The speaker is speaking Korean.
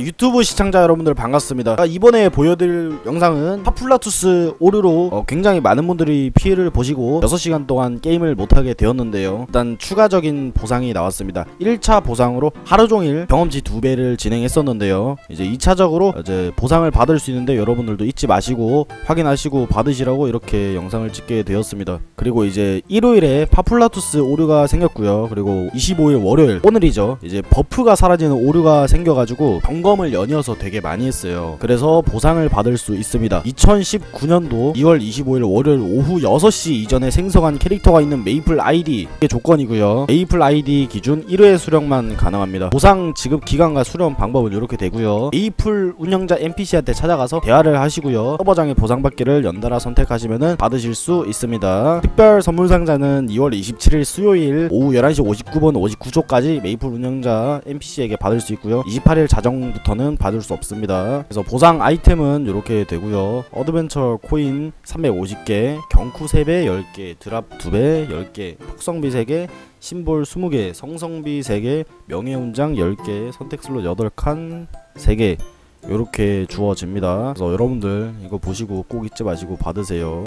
유튜브 시청자 여러분들 반갑습니다. 아, 이번에 보여드릴 영상은 파플라투스 오류로 어, 굉장히 많은 분들이 피해를 보시고 6시간 동안 게임을 못하게 되었는데요. 일단 추가적인 보상이 나왔습니다. 1차 보상으로 하루종일 경험치 2배를 진행했었는데요. 이제 2차적으로 이제 보상을 받을 수 있는데 여러분들도 잊지 마시고 확인하시고 받으시라고 이렇게 영상을 찍게 되었습니다. 그리고 이제 일요일에 파플라투스 오류가 생겼고요. 그리고 25일 월요일 오늘이죠. 이제 버프가 사라지는 오류가 생겨가지고 점검을 연이어서 되게 많이 했어요. 그래서 보상을 받을 수 있습니다. 2019년도 2월 25일 월요일 오후 6시 이전에 생성한 캐릭터가 있는 메이플 아이디 이게 조건이고요. 메이플 아이디 기준 1회 수령만 가능합니다. 보상 지급 기간과 수령 방법은 이렇게 되고요. 메이플 운영자 NPC한테 찾아가서 대화를 하시고요. 서버장의 보상받기를 연달아 선택하시면 받으실 수 있습니다. 특별 선물 상자는 2월 27일 수요일 오후 11시 59분 59초까지 메이플 운영자 NPC에게 받을 수 있고요. 28일 자정 부터는 받을 수 없습니다. 그래서 보상 아이템은 이렇게 되고요. 어드벤처 코인 350개, 경쿠 3배 10개, 드랍 2배 10개, 폭성비 3개, 심볼 20개, 성성비 3개, 명예훈장 10개, 선택슬롯 8칸 3개 이렇게 주어집니다. 그래서 여러분들 이거 보시고 꼭 잊지 마시고 받으세요.